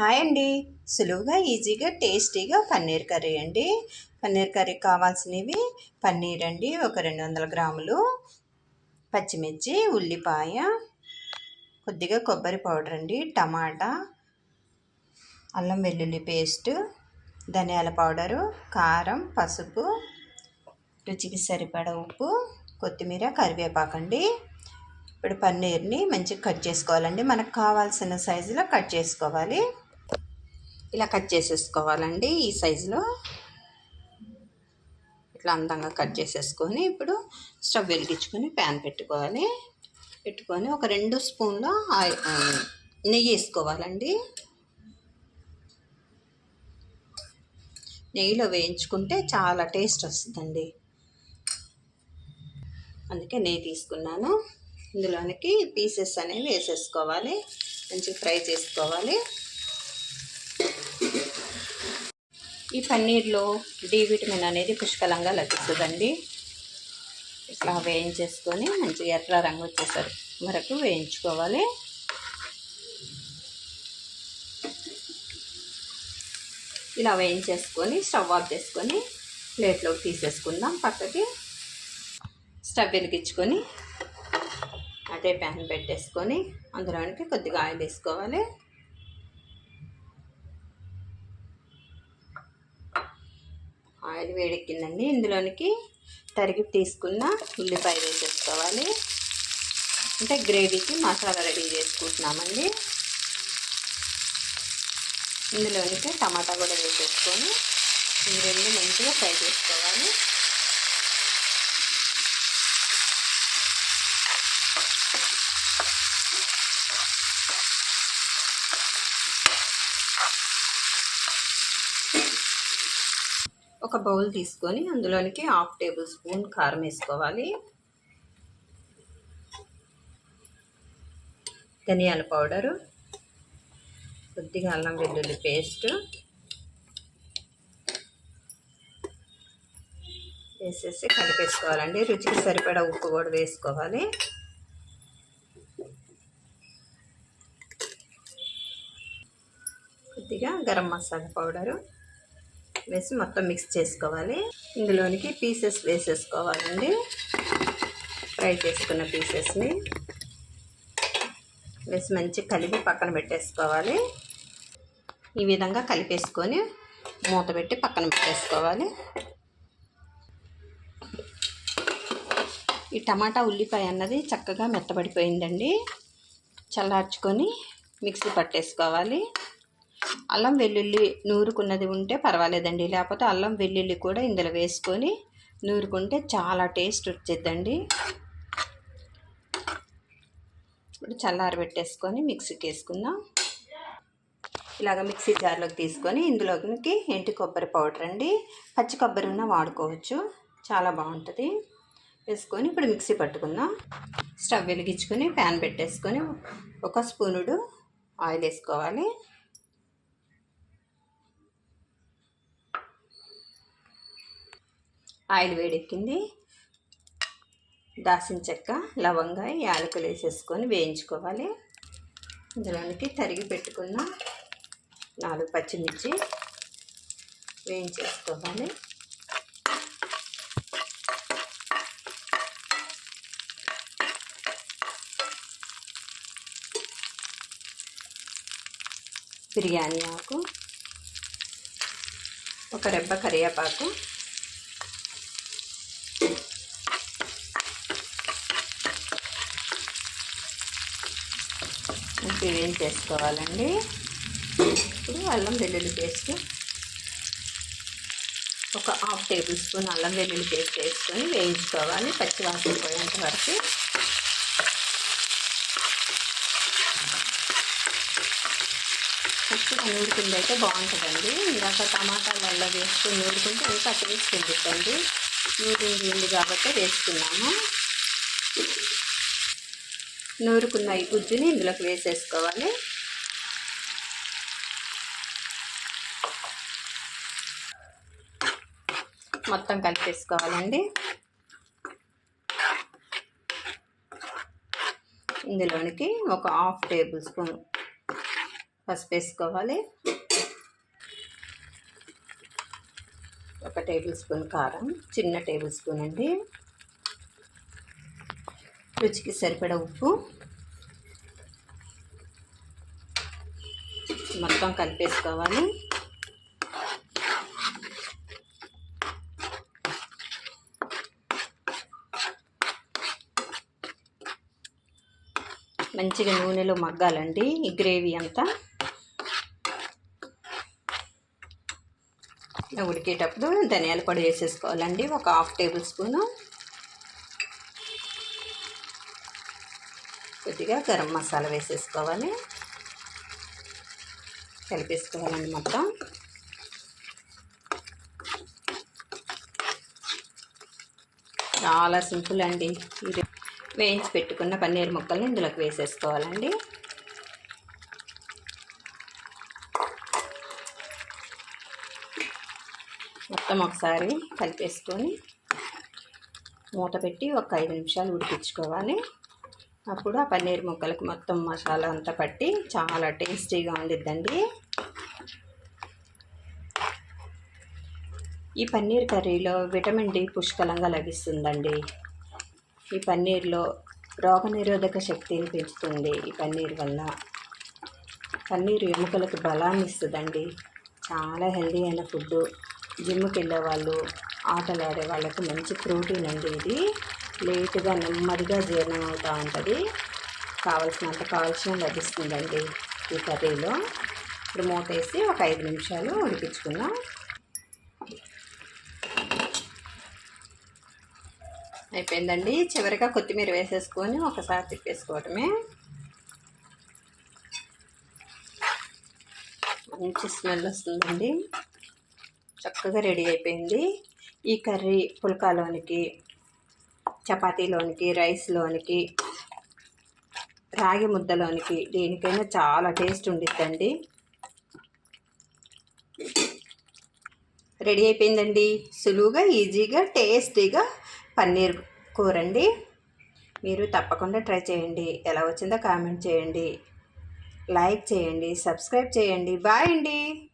Hi అండి. సులువుగా ఈజీగా టేస్టీగా పన్నీర్ కర్రీ అండి. పన్నీర్ కర్రీ కావాల్సినవి పన్నీర్ అండి ఒక రెండు వందల గ్రాములు. పచ్చిమిర్చి ఉల్లిపాయ కొద్దిగా కొబ్బరి పౌడర్ అండి టమాటా అల్లం వెల్లుల్లి పేస్ట్ ధనియాల పౌడరు కారం పసుపు రుచికి సరిపడ ఉప్పు కొత్తిమీర కరివేపాకు అండి. ఇప్పుడు పన్నీర్ని మంచిగా కట్ చేసుకోవాలండి. మనకు కావాల్సిన సైజులో కట్ చేసుకోవాలి. ఇలా కట్ చేసేసుకోవాలండి ఈ సైజులో. ఇట్లా అందంగా కట్ చేసేసుకొని ఇప్పుడు స్టవ్ వెలిగించుకొని ప్యాన్ పెట్టుకోవాలి. పెట్టుకొని ఒక రెండు స్పూన్ల నెయ్యి వేసుకోవాలండి. నెయ్యిలో వేయించుకుంటే చాలా టేస్ట్ వస్తుందండి. అందుకే నెయ్యి తీసుకున్నాను. ఇందులోనికి పీసెస్ అనేవి వేసేసుకోవాలి. మంచిగా ఫ్రై చేసుకోవాలి. ఈ పన్నీర్లో డి విటమిన్ అనేది పుష్కలంగా లభిస్తుందండి. ఇట్లా వేయించేసుకొని మంచిగా ఎర్ర రంగు వచ్చేసరి వరకు వేయించుకోవాలి. ఇలా వేయించేసుకొని స్టవ్ ఆఫ్ చేసుకొని ప్లేట్లోకి తీసేసుకుందాం పక్కకి. స్టవ్ వెలిగించుకొని అదే ప్యాన్ పెట్టేసుకొని అందులోనికి కొద్దిగా ఆయిల్ వేసుకోవాలి. ఆయిల్ వేడెక్కిందండి. ఇందులోనికి తరిగి తీసుకున్న ఉల్లిపాయ వేసేసుకోవాలి. అంటే గ్రేవీకి మసాలా రెడీ చేసుకుంటున్నామండి. ఇందులోనికి టమాటా కూడా వేసేసుకొని ఈ రెండు మంచిగా ఫ్రై చేసుకోవాలి. ఒక బౌల్ తీసుకొని అందులోనికి హాఫ్ టేబుల్ స్పూన్ కారం వేసుకోవాలి. ధనియాల పౌడరు కొద్దిగా అల్లం వెల్లుల్లి పేస్ట్ వేసేసి కలిపేసుకోవాలండి. రుచికి సరిపడా ఉప్పు కూడా వేసుకోవాలి. కొద్దిగా గరం మసాలా పౌడరు. వేసి మొత్తం మిక్స్ చేసుకోవాలి. ఇందులోనికి పీసెస్ వేసేసుకోవాలండి. ఫ్రై చేసుకున్న పీసెస్ని వేసి మంచి కలిపి పక్కన పెట్టేసుకోవాలి. ఈ విధంగా కలిపేసుకొని మూత పెట్టి పక్కన పెట్టేసుకోవాలి. ఈ టమాటా ఉల్లిపాయ అన్నది చక్కగా మెత్తబడిపోయిందండి. చల్లార్చుకొని మిక్సీ పట్టేసుకోవాలి. అల్లం వెల్లుల్లి నూరుకున్నది ఉంటే పర్వాలేదండి. లేకపోతే అల్లం వెల్లుల్లి కూడా ఇందులో వేసుకొని నూరుకుంటే చాలా టేస్ట్ వచ్చేద్దండి. ఇప్పుడు చల్లారి పెట్టేసుకొని మిక్సీకి వేసుకుందాం ఇలాగ మిక్సీ జార్లోకి తీసుకొని ఇందులోకి ఎంటి కొబ్బరి పౌడర్ అండి. పచ్చి కొబ్బరి ఉన్న వాడుకోవచ్చు. చాలా బాగుంటుంది. వేసుకొని ఇప్పుడు మిక్సీ పట్టుకుందాం. స్టవ్ వెలిగించుకొని ప్యాన్ పెట్టేసుకొని ఒక స్పూనుడు ఆయిల్ వేసుకోవాలి. ఆయిల్ వేడెక్కింది. దాసిన చెక్క లవంగా యాలకులు వేసేసుకొని వేయించుకోవాలి. ఇందులోనికి తరిగి పెట్టుకున్న నాలుగు పచ్చిమిర్చి వేయించేసుకోవాలి. బిర్యానీ ఆకు ఒక రెబ్బ కరివేపాకు ఇంకా వేయించేసుకోవాలండి ఇప్పుడు అల్లం వెల్లుల్లి పేస్ట్. ఒక హాఫ్ టేబుల్ స్పూన్ అల్లం వెల్లుల్లి పేస్ట్ వేసుకొని వేయించుకోవాలి పచ్చి వాసన పోయేంత వరకు. పచ్చిగా నూరుకుంది అయితే బాగుంటుందండి. ఇందాక టమాటాలలో వేసుకుని నూరుకుంటే ఇంకా టేస్ట్ ఉంటుందండి? నూరింది ఉంది కాబట్టి వేసుకున్నాము. నూరుకున్న ఈ గుజ్జుని ఇందులోకి వేసేసుకోవాలి. మొత్తం కలిపేసుకోవాలండి. ఇందులోనికి ఒక హాఫ్ టేబుల్ స్పూన్ పసుపు వేసుకోవాలి. ఒక టేబుల్ స్పూన్ కారం చిన్న టేబుల్ స్పూన్ అండి. రుచికి సరిపడ ఉప్పు. మొత్తం కలిపేసుకోవాలి. మంచిగా నూనెలో మగ్గాలండి ఈ గ్రేవీ అంతా. ఉడికేటప్పుడు ధనియాల పొడి వేసేసుకోవాలండి. ఒక హాఫ్ టేబుల్ స్పూను. కొద్దిగా గరం మసాలా వేసేసుకోవాలి. కలిపేసుకోవాలండి మొత్తం. చాలా సింపుల్ అండి. ఇది వేయించి పెట్టుకున్న పన్నీర్ ముక్కల్ని ఇందులోకి వేసేసుకోవాలండి. మొత్తం ఒకసారి కలిపేసుకొని మూత పెట్టి ఒక ఐదు నిమిషాలు ఉడికించుకోవాలి. అప్పుడు ఆ పన్నీర్ ముక్కలకి మొత్తం మసాలా అంతా పట్టి చాలా టేస్టీగా ఉండిద్దండి. ఈ పన్నీర్ కర్రీలో విటమిన్ డి పుష్కలంగా లభిస్తుందండి. ఈ పన్నీర్లో రోగనిరోధక శక్తిని పెంచుతుంది ఈ పన్నీర్ వల్ల పన్నీర్ ఎముకలకు బలాన్ని ఇస్తుందండి. చాలా హెల్దీ అయిన ఫుడ్ జిమ్కి వెళ్ళే వాళ్ళు ఆటలు ఆడే మంచి ప్రోటీన్ అండి ఇది. లేటుగా నెమ్మదిగా జీర్ణం అవుతూ ఉంటుంది. కావలసినంత కాల్షియం లభిస్తుందండి ఈ కర్రీలో. ఇప్పుడు మూత వేసి ఒక ఐదు నిమిషాలు ఉడికించుకుందాం. అయిపోయిందండి. చివరిగా కొత్తిమీర వేసేసుకొని ఒకసారి తిప్పేసుకోవటమే. మంచి స్మెల్ వస్తుందండి. చక్కగా రెడీ అయిపోయింది. ఈ కర్రీ పుల్కాలోనికి చపాతీలోనికి రైస్లోనికి రాగి ముద్దలోనికి దేనికైనా చాలా టేస్ట్ ఉండిద్దండి. రెడీ అయిపోయిందండి. సులువుగా ఈజీగా టేస్టీగా పన్నీర్ కూర అండి మీరు తప్పకుండా ట్రై చేయండి. ఎలా వచ్చిందో కామెంట్ చేయండి. లైక్ చేయండి సబ్స్క్రైబ్ చేయండి. బాయ్ అండి.